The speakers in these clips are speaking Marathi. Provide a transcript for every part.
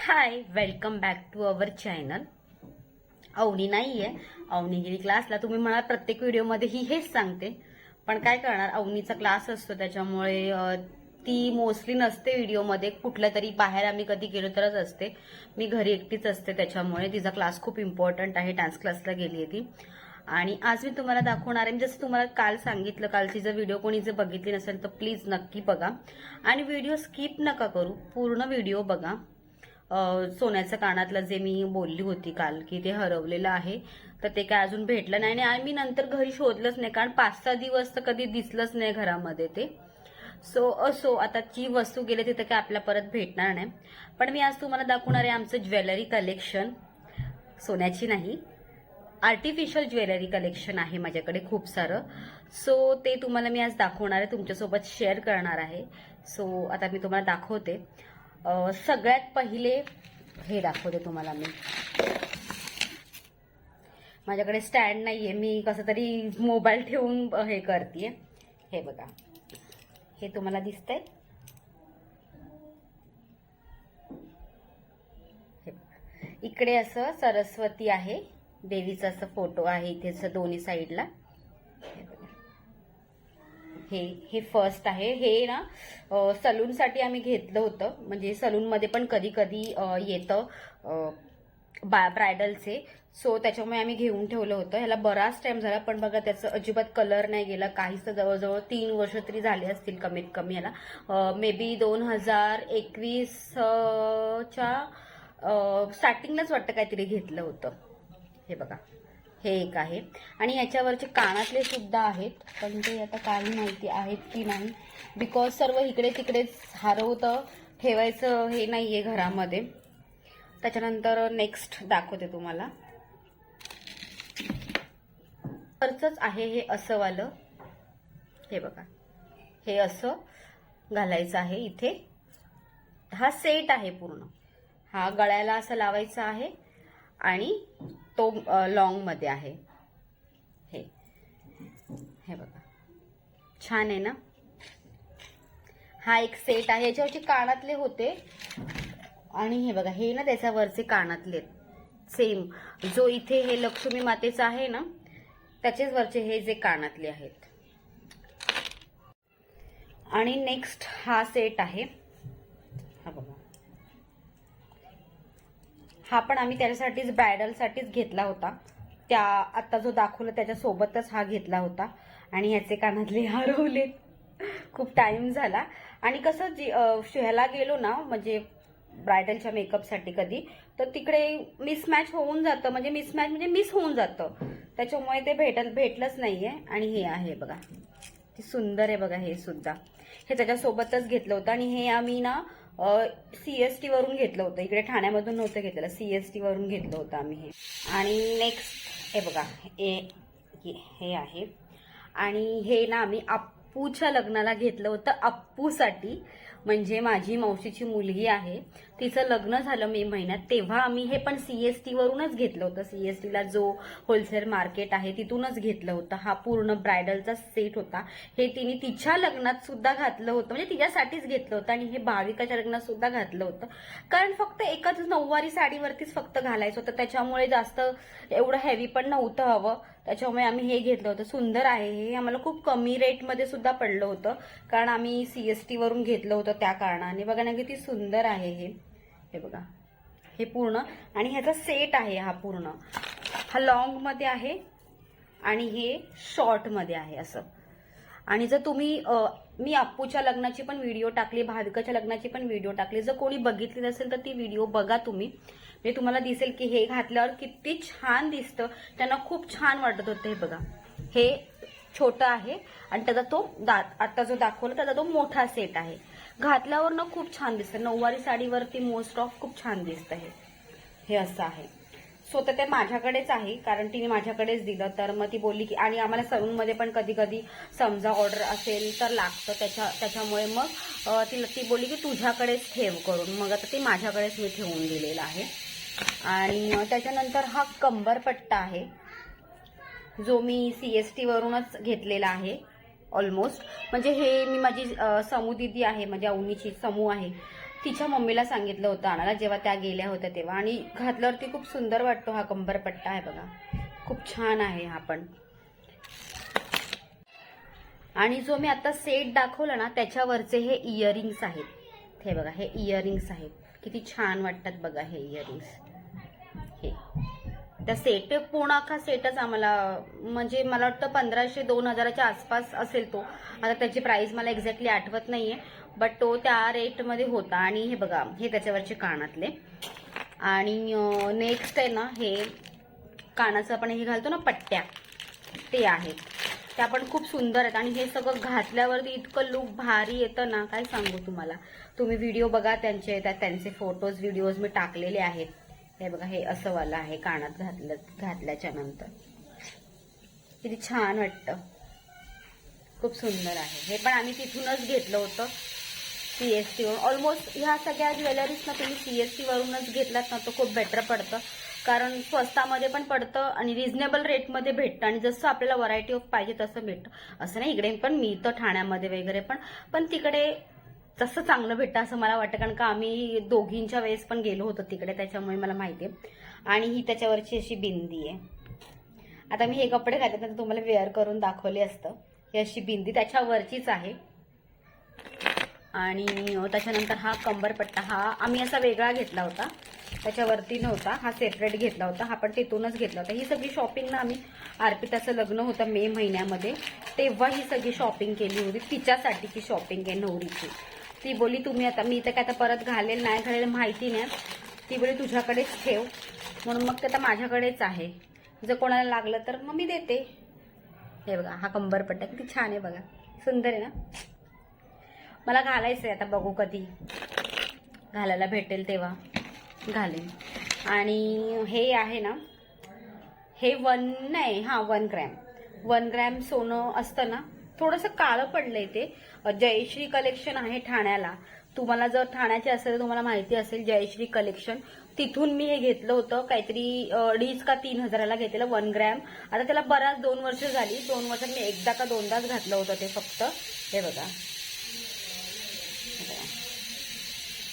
Hi welcome back to our channel Avani नाहीये. अवनी गेली क्लासला तुम्ही म्हणाल प्रत्येक व्हिडिओमध्ये ही हेच सांगते. पण काय करणार? अवनीचा क्लास असतो त्याच्यामुळे ती मोस्टली नसते व्हिडिओमध्ये कुठल्या तरी बाहेर आम्ही कधी गेलो तरच असते. मी घरी एकटीच असते त्याच्यामुळे तिचा क्लास खूप इम्पॉर्टंट आहे. डान्स क्लासला गेली आहे ती. आणि आज मी तुम्हाला दाखवणार आहे. जसं तुम्हाला काल सांगितलं कालची जर व्हिडिओ कोणी जर बघितली नसेल तर प्लीज नक्की बघा. आणि व्हिडिओ स्किप नका करू. पूर्ण व्हिडिओ बघा. सोन्याचं कानातलं जे मी बोलली होती काल की ते हरवलेलं आहे तर ते काय अजून भेटलं नाही. आणि मी नंतर घरी शोधलंच नाही कारण पाच सहा दिवस तर कधी दिसलंच नाही घरामध्ये ते. सो असो आता जी वस्तू गेली तिथं काय आपल्या परत भेटणार नाही. पण मी आज तुम्हाला दाखवणार आहे आमचं ज्वेलरी कलेक्शन. सोन्याची नाही आर्टिफिशियल ज्वेलरी कलेक्शन आहे माझ्याकडे खूप सारं. सो ते तुम्हाला मी आज दाखवणार आहे तुमच्यासोबत शेअर करणार आहे. सो आता मी तुम्हाला दाखवते. सगळ्यात पहिले हे दाखवते तुम्हाला मी. माझ्याकडे स्टँड नाहीये. मी कसं तरी मोबाईल ठेवून हे करते हे बघा. हे तुम्हाला दिसतंय. हे इकडे असं सरस्वती आहे. देवीचा असं फोटो आहे. इथे असं दोन्ही साईडला हे हे फर्स्ट आहे. हे ना सलूनसाठी आम्ही घेतलं होतं. म्हणजे सलूनमध्ये पण कधी कधी येतं बा ब्रायडलचे. सो त्याच्यामुळे आम्ही घेऊन ठेवलं होतं. ह्याला बराच टाइम झाला पण बघा त्याचं अजिबात कलर नाही गेला. काहीच तर जवळजवळ तीन वर्ष तरी झाले असतील कमीत कमी याला मे बी दोन हजार एकवीसच्या स्टार्टिंगलाच वाटतं काहीतरी घेतलं होतं. हे बघा. हे एक आहे. आणि याच्यावरचे कानातले सुद्धा आहेत पण ते आता काही माहिती आहेत की नाही. बिकॉज सर्व इकडे तिकडेच हरवतं ठेवायचं हे नाही आहे घरामध्ये. त्याच्यानंतर नेक्स्ट दाखवते तुम्हाला. खर्चच आहे हे असं वालं हे बघा. हे असं घालायचं आहे इथे. हा सेट आहे पूर्ण. हा गळ्याला असं लावायचा आहे आणि तो लॉंगमध्ये आहे. हे. हे बघा. छान आहे ना? हा एक सेट आहे. याच्यावरचे कानातले होते. आणि हे बघा हे ना त्याच्यावरचे कानातले सेम जो इथे हे लक्ष्मी मातेचं आहे ना त्याचेच वरचे हे जे कानातले आहेत. आणि नेक्स्ट हा सेट आहे. हा बघा. हा पण आम्ही त्याच्यासाठीच ब्रायडलसाठीच घेतला होता. त्या आता जो दाखवला त्याच्यासोबतच हा घेतला होता. आणि ह्याचे कानातले हरवले. खूप टाइम झाला. आणि कसं जे ह्याला गेलो ना म्हणजे ब्रायडलच्या मेकअपसाठी कधी तर तिकडे मिसमॅच होऊन जातं. म्हणजे मिसमॅच म्हणजे मिस होऊन जातं. त्याच्यामुळे ते भेट भेटलंच नाहीये. आणि हे आहे बघा. ते सुंदर आहे बघा हे सुद्धा. हे त्याच्यासोबतच घेतलं होतं. आणि हे आम्ही ना सीएसटी वरून घेतलं होतं. इकडे ठाण्यामधून नव्हतं घेतलेलं. सीएसटी वरून घेतलं होतं आम्ही हे. आणि नेक्स्ट हे बघा. हे हे आहे. आणि हे ना आम्ही आप अप्पूच्या लग्नाला घेतलं होतं अप्पूसाठी. म्हणजे माझी मावशीची मुलगी आहे. तिचं लग्न झालं मे महिन्यात. तेव्हा आम्ही हे पण सीएसटी वरूनच घेतलं होतं. सीएसटीला जो होलसेल मार्केट आहे तिथूनच घेतलं होतं. हा पूर्ण ब्रायडलचा सेट होता. हे तिने तिच्या लग्नात सुद्धा घातलं होतं. म्हणजे तिच्यासाठीच घेतलं होतं आणि हे भाविकाच्या लग्नात सुद्धा घातलं होतं. कारण फक्त एकच नऊवारी साडीवरतीच फक्त घालायचं होतं. त्याच्यामुळे जास्त एवढं हेवी पण नव्हतं हवं. त्याच्यामुळे आम्ही हे घेतलं होतं. सुंदर आहे हे. आम्हाला खूप कमी रेटमध्ये सुद्धा पडलं होतं. कारण आम्ही सीएसटी वरून घेतलं होतं त्या कारणाने. बघा ना किती सुंदर आहे हे. हे बघा. हे पूर्ण. आणि ह्याचा सेट आहे हा पूर्ण. हा लॉंगमध्ये आहे आणि हे शॉर्टमध्ये आहे असं. आणि जर तुम्ही मी अप्पूच्या लग्नाची पण व्हिडिओ टाकली भाविकाच्या लग्नाची पण व्हिडिओ टाकली. जर कोणी बघितली नसेल तर ती व्हिडिओ बघा तुम्ही. म्हणजे तुम्हाला दिसेल की हे घातल्यावर किती छान दिसतं. त्यांना खूप छान वाटत होतं हे बघा. हे छोटं आहे आणि त्याचा तो दात आता जो दाखवला त्याचा तो मोठा सेट आहे. घातल्यावर ना खूप छान दिसतं. नऊवारी साडीवरती मोस्ट ऑफ खूप छान दिसतं हे. हे असं आहे. सो तर ते माझ्याकडेच आहे कारण तिने माझ्याकडेच दिलं. तर मग ती बोलली की आणि आम्हाला सलूनमध्ये पण कधी कधी समजा ऑर्डर असेल तर लागतं. त्याच्या त्याच्यामुळे मग तिला ती बोलली की तुझ्याकडेच ठेव करून. मग आता ती माझ्याकडेच मी ठेवून दिलेलं आहे. आणि त्याच्यानंतर हा कंबरपट्टा आहे जो मी सी एस टीवरूनच घेतलेला आहे ऑलमोस्ट म्हणजे हे मी माझी समू दिदी आहे म्हणजे अवनीची समू आहे. तिच्या मम्मीला सांगितलं होतं आणायला जेव्हा त्या गेल्या होत्या तेव्हा. आणि घातल्यावरती खूप सुंदर वाटतो हा कंबरपट्टा आहे बघा. खूप छान आहे हा पण. आणि जो मी आता सेट दाखवला ना त्याच्यावरचे हे इयरिंग्स आहेत. हे बघा हे इयरिंग्स आहेत. किती छान वाटतात बघा हे इयरिंग्स त्या सेट पूर्ण अख्खा सेटच आम्हाला म्हणजे मला वाटतं पंधराशे दोन हजाराच्या आसपास असेल तो. आता त्याची प्राइस मला एक्झॅक्टली आठवत नाहीये बट तो त्या रेटमध्ये होता. आणि हे बघा हे त्याच्यावरचे कानातले. आणि नेक्स्ट आहे ना हे कानाचं आपण हे घालतो ना पट्ट्या. ते आहेत त्या पण खूप सुंदर आहेत. आणि हे सगळं घातल्यावरती इतकं लुक भारी येतं ना काय सांगू तुम्हाला. तुम्ही व्हिडिओ बघा त्यांचे त्यांचे फोटोज व्हिडिओज मी टाकलेले आहेत. हे बघा हे असं वाला आहे कानात घातलं घातल्याच्या नंतर. किती छान वाटतं. खूप सुंदर आहे. हे पण आम्ही तिथूनच घेतलं होतं सी एस वरून. ऑलमोस्ट ह्या सगळ्या ज्वेलरीज ना तुम्ही एस वरूनच घेतलात ना तर खूप बेटर पडतं. कारण स्वस्तामध्ये पण पडतं आणि रिझनेबल रेटमध्ये भेटतं. आणि जसं आपल्याला व्हरायटी ऑफ पाहिजे तसं भेटतं. असं नाही इकडे पण मिळतं ठाण्यामध्ये वगैरे पण. पण तिकडे तसं चांगलं भेटतं असं मला वाटतं कारण का आम्ही दोघींच्या वेळेस पण गेलो होतो तिकडे त्याच्यामुळे मला माहिती आहे. आणि ही त्याच्यावरची अशी बिंदी आहे. आता मी हे कपडे घातले तर तुम्हाला वेअर करून दाखवले असतं. ही अशी बिंदी त्याच्यावरचीच आहे. आणि त्याच्यानंतर हा कंबरपट्टा हा आम्ही असा वेगळा घेतला होता. त्याच्यावरती नव्हता हा सेपरेट घेतला होता. हा पण तिथूनच घेतला होता. ही सगळी शॉपिंग ना आम्ही अर्पिताचं लग्न होतं मे महिन्यामध्ये. तेव्हा ही सगळी शॉपिंग केली होती. तिच्यासाठीची शॉपिंग आहे नवरीची. ती बोली तुम्ही आता मी तर काय आता परत घालेल नाही घालेल माहिती नाही. ती बोली तुझ्याकडेच ठेव. म्हणून मग ते आता माझ्याकडेच आहे. जर कोणाला लागलं तर मग मी देते. हे बघा हा कंबरपट्टा किती छान आहे बघा. सुंदर आहे ना? मला घालायचं आहे आता बघू कधी. घालायला भेटेल तेव्हा. घालेन. आणि हे आहे ना हे वन नाही हां वन ग्रॅम. वन ग्रॅम सोनं असतं ना थोडंसं काळं पडलंय ते. जयश्री कलेक्शन आहे ठाण्याला. तुम्हाला जर ठाण्याचे असेल तर तुम्हाला माहिती असेल जयश्री कलेक्शन तिथून मी हे घेतलं होतं काहीतरी अडीच का तीन हजाराला घेतलेलं वन ग्रॅम आता त्याला बराच दोन वर्ष झाली. दोन वर्षात मी एकदा का दोनदाच घातलं होतं ते फक्त. हे बघा.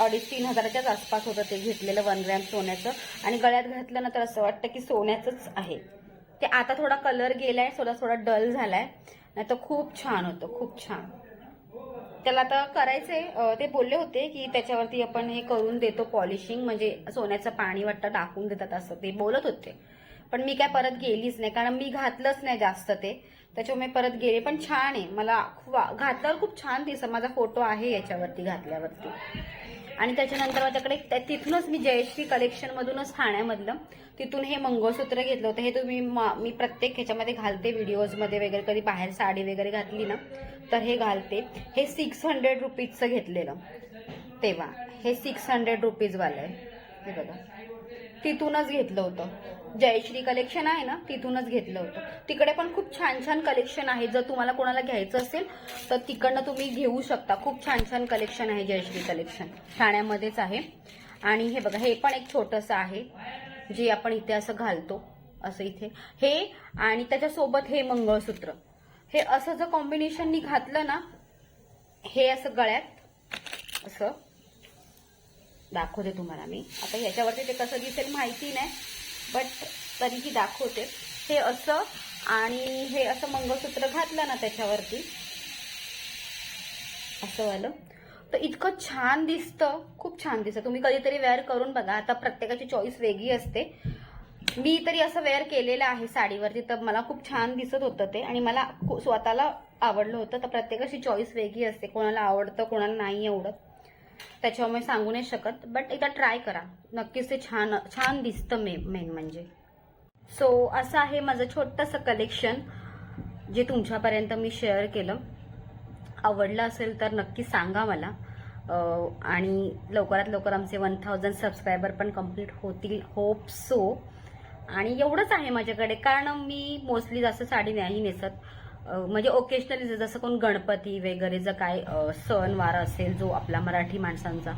अडीच तीन हजाराच्याच आसपास होतं ते घेतलेलं वन ग्रॅम सोन्याचं. आणि गळ्यात घातलं ना तर असं वाटतं की सोन्याचंच आहे. ते आता थोडा कलर गेलाय थोडा थोडा डल झालाय. नाही तर खूप छान होतं खूप छान. त्याला आता करायचंय ते बोलले होते की त्याच्यावरती आपण हे करून देतो पॉलिशिंग म्हणजे सोन्याचं पाणी वाटतं टाकून देतात असं ते बोलत होते. पण मी काय परत गेलीच नाही कारण मी घातलंच नाही जास्त ते. त्याच्यामुळे मी परत गेले पण छान आहे. मला घातल्यावर खूप छान दिसत. माझा फोटो आहे याच्यावरती घातल्यावरती. आणि त्याच्यानंतर माझ्याकडे तिथूनच मी जयश्री कलेक्शन मधूनच ठाण्यामधलं तिथून हे मंगळसूत्र घेतलं होतं. हे तुम्ही मी प्रत्येक ह्याच्यामध्ये घालते व्हिडिओजमध्ये वगैरे कधी बाहेर साडी वगैरे घातली ना तर हे घालते. हे सिक्स हंड्रेड रुपीजचं घेतलेलं. तेव्हा हे सिक्स हंड्रेड रुपीजवालं आहे. हे बघा. तिथूनच घेतलं होतं. जयश्री कलेक्शन आहे ना तिथूनच घेतलं होतं. तिकडे पण खूप छान छान कलेक्शन आहे. जर तुम्हाला कोणाला घ्यायचं असेल तर तिकडनं तुम्ही घेऊ शकता. खूप छान छान कलेक्शन आहे जयश्री कलेक्शन ठाण्यामध्येच आहे. आणि हे बघा हे पण एक छोटंसं आहे जे आपण इथे असं घालतो असं इथे. हे आणि त्याच्यासोबत हे मंगळसूत्र. हे असं जर कॉम्बिनेशननी घातलं ना हे असं गळ्यात असं दाखवते तुम्हाला मी. आता ह्याच्यावरती ते कसं दिसेल माहिती नाही. बट तरीही दाखवते. हे असं आणि हे असं मंगळसूत्र घातलं ना त्याच्यावरती. असं वालं. तर इतकं छान दिसतं. खूप छान दिसतं. तुम्ही कधीतरी वेअर करून बघा. आता प्रत्येकाची चॉईस वेगळी असते. मी तरी असं वेअर केलेलं आहे साडीवरती. तर मला खूप छान दिसत होतं ते. आणि मला स्वतःला आवडलं होतं. तर प्रत्येकाची चॉईस वेगळी असते. कोणाला आवडतं कोणाला नाही आवडत. त्याच्यामुळे सांगू नाही शकत बट एकदा ट्राय करा. नक्कीच ते छान छान दिसतं मे मेन म्हणजे. सो असं आहे माझं छोटंसं कलेक्शन जे तुमच्यापर्यंत मी शेअर केलं. आवडलं असेल तर नक्की सांगा मला. आणि लवकरात लवकर आमचे वन थाउजंड सबस्क्रायबर पण कंप्लीट होतील होप सो आणि एवढंच आहे माझ्याकडे कारण मी मोस्टली जास्त साडी नाही नेसत. म्हणजे ओकेशनली जसं कोण गणपती वगैरे जर काय सणवार असेल जो आपला मराठी माणसांचा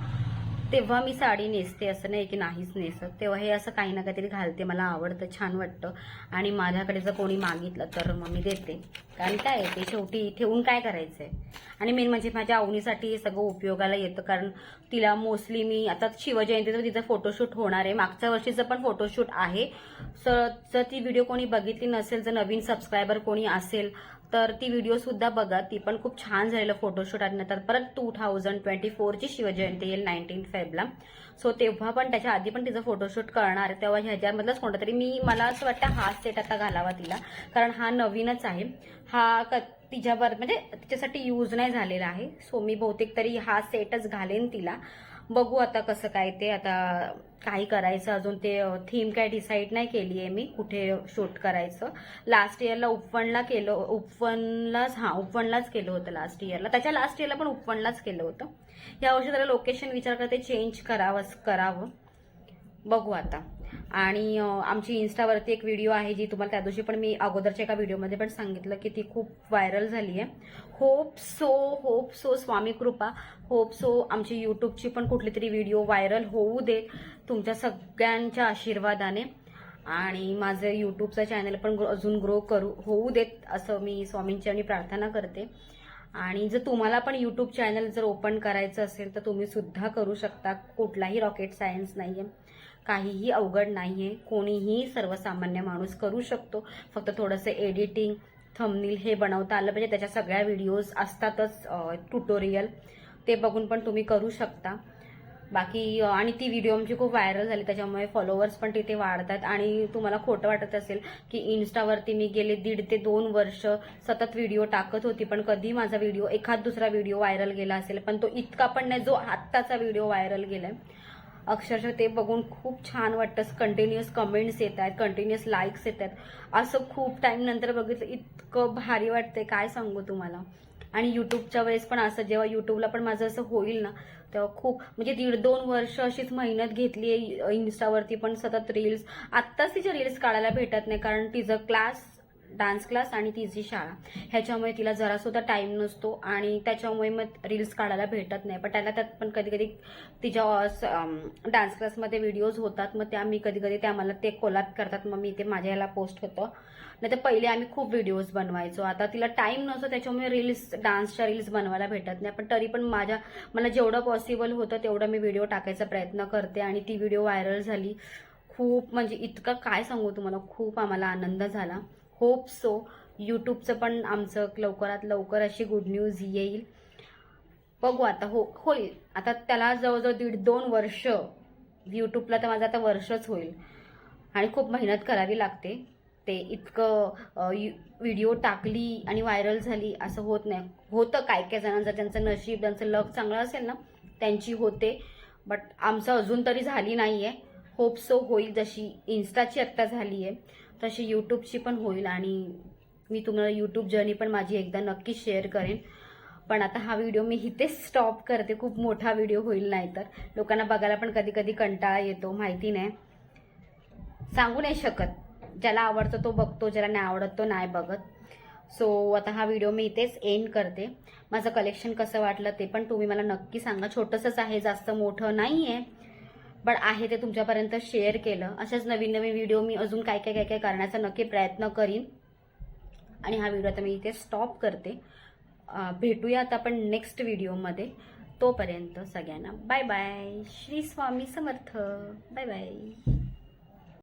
तेव्हा मी साडी नेसते असं नाही की नाहीच नेसत. तेव्हा हे असं काही ना काहीतरी घालते मला आवडतं छान वाटतं. आणि माझ्याकडे जर कोणी मागितलं तर मग मी देते. कारण काय आहे ते शेवटी ठेवून काय करायचं आहे आणि मेन म्हणजे माझ्या आवनीसाठी हे सगळं उपयोगाला येतं. कारण तिला मोस्टली मी आता शिवजयंतीचं तिचं फोटोशूट होणार आहे. मागच्या वर्षीचं पण फोटोशूट आहे. सर जर ती व्हिडिओ कोणी बघितली नसेल जर नवीन सबस्क्रायबर कोणी असेल तर ती व्हिडिओ सुद्धा बघा. ती पण खूप छान झालेलं फोटोशूट आणि नंतर परत टू थाउजंड ट्वेंटी फोरची शिवजयंती येईल नाईन्टीन फेबला. सो तेव्हा पण त्याच्या आधी पण तिचं फोटोशूट करणार. तेव्हा ह्याच्यामधलंच कोणतं तरी मी मला असं वाटतं हा सेट आता घालावा तिला. कारण हा नवीनच आहे. हा क तिच्यावर म्हणजे तिच्यासाठी यूज नाही झालेला आहे. सो मी बहुतेक तरी हा सेटच घालेन तिला. बघू आता कसं काय ते आता काही करायचं अजून ते थीम काय डिसाईड नाही केली आहे मी कुठे शूट करायचं. लास्ट इयरला उपवणला केलं उपवनलाच हां उपवनलाच केलं होतं लास्ट इयरला त्याच्या लास्ट इयरला पण उपवनलाच केलं होतं. या वर्षी त्याला लोकेशन विचार करते चेंज करावं करावं. बघू आता. आणि आमची इन्स्टावरती एक व्हिडिओ आहे जी तुम्हाला त्या दिवशी पण मी अगोदरच्या एका व्हिडिओमध्ये पण सांगितलं की ती खूप व्हायरल झाली आहे. Hope so hope so Swami कृपा होप सो आमची यूट्यूबची पण कुठली तरी व्हिडिओ व्हायरल होऊ दे तुमच्या सगळ्यांच्या आशीर्वादाने. आणि माझं यूट्यूबचं चॅनल पण अजून ग्रो करू होऊ देत असं मी स्वामींची आणि प्रार्थना करते. आणि जर तुम्हाला पण यूट्यूब चॅनल जर ओपन करायचं असेल तर तुम्ही सुद्धा करू शकता. कुठलाही रॉकेट सायन्स नाही आहे काहीही अवघड नाहीये. कोणीही सर्वसामान्य माणूस करू शकतो. फक्त थोडंसं एडिटिंग थंबनील हे बनवता आलं पाहिजे. त्याच्या सगळ्या व्हिडिओज असतातच ट्युटोरियल ते बघून पण तुम्ही करू शकता. बाकी आणि ती व्हिडिओ आमची खूप व्हायरल झाली. त्याच्यामुळे फॉलोअर्स पण तिथे वाढतात. आणि तुम्हाला खोटं वाटत असेल की इन्स्टावरती मी गेले दीड ते दोन वर्ष सतत व्हिडिओ टाकत होती. पण कधी माझा व्हिडिओ एखाद दुसरा व्हिडिओ व्हायरल गेला असेल. पण तो इतका पण नाही जो आत्ताचा व्हिडिओ व्हायरल गेलाय. अक्षरशः ते बघून खूप छान वाटतं. कंटिन्युअस कमेंट्स येत आहेत कंटिन्युअस लाईक्स येत आहेत. असं खूप टाईम नंतर बघितलं इतकं भारी वाटतंय. काय सांगू तुम्हाला? आणि युट्यूबच्या वेळेस पण असं जेव्हा युट्यूबला पण माझं असं होईल ना तेव्हा खूप म्हणजे दीड दोन वर्ष अशीच मेहनत घेतली आहे इन्स्टावरती पण सतत रील्स आत्ताच तिच्या रील्स काढायला भेटत नाही कारण तिचं क्लास डान्स क्लास आणि तिची शाळा. ह्याच्यामुळे तिला जरासुद्धा टाईम नसतो आणि त्याच्यामुळे मग रील्स काढायला भेटत नाही. पण त्याला त्यात पण कधी कधी तिच्या डान्स क्लासमध्ये व्हिडिओज होतात. मग त्या मी कधी कधी त्या मला ते कोलाप करतात. मग मी ते माझ्या ह्याला पोस्ट होतं. नाही तर पहिले आम्ही खूप व्हिडिओज बनवायचो. आता तिला टाईम नसतो त्याच्यामुळे रील्स डान्सच्या रील्स बनवायला भेटत नाही. पण तरी पण माझ्या मला जेवढं पॉसिबल होतं तेवढं मी व्हिडिओ टाकायचा प्रयत्न करते. आणि ती व्हिडिओ व्हायरल झाली. खूप म्हणजे इतकं काय सांगू तुम्हाला? खूप आम्हाला आनंद झाला. होप सो यूट्यूबचं पण आमचं लवकरात लवकर अशी गुड न्यूज येईल. बघू आता हो होईल. आता त्याला जवळजवळ दीड दोन वर्ष यूट्यूबला तर माझं आता वर्षच होईल. आणि खूप मेहनत करावी लागते. ते इतकं व्हिडिओ टाकली आणि व्हायरल झाली असं होत नाही. होतं काय काय जणांचं त्यांचं नशीब त्यांचं लक चांगलं असेल ना त्यांची होते. बट आमचं अजून तरी झाली नाही आहे होप सो होईल जशी इन्स्टाची आत्ता झाली आहे तशी यूट्यूबची पण होईल आणि मी तुम्हाला यूट्यूब जर्नी पण माझी एकदा नक्की शेअर करेन. पण आता हा व्हिडिओ मी इथेच स्टॉप करते. खूप मोठा व्हिडिओ होईल नाही तर लोकांना बघायला पण कधी कधी कंटाळा येतो माहिती नाही. सांगू नाही शकत. ज्याला आवडतो तो बघतो ज्याला नाही आवडत तो नाही बघत. सो आता हा व्हिडिओ मी इथेच एंड करते. माझं कलेक्शन कसं वाटलं ते पण तुम्ही मला नक्की सांगा. छोटंसंच आहे जास्त मोठं नाही आहे पण आहे ते तुमच्यापर्यंत शेअर केलं. अशाच नवीन नवीन व्हिडिओ मी अजून काय काय काय काय करण्याचा नक्की प्रयत्न करीन. आणि हा व्हिडिओ आता मी इथे स्टॉप करते. भेटूया भेटूयात आपण नेक्स्ट व्हिडिओमध्ये तोपर्यंत सगळ्यांना bye bye Shri Swami Samarth. Bye bye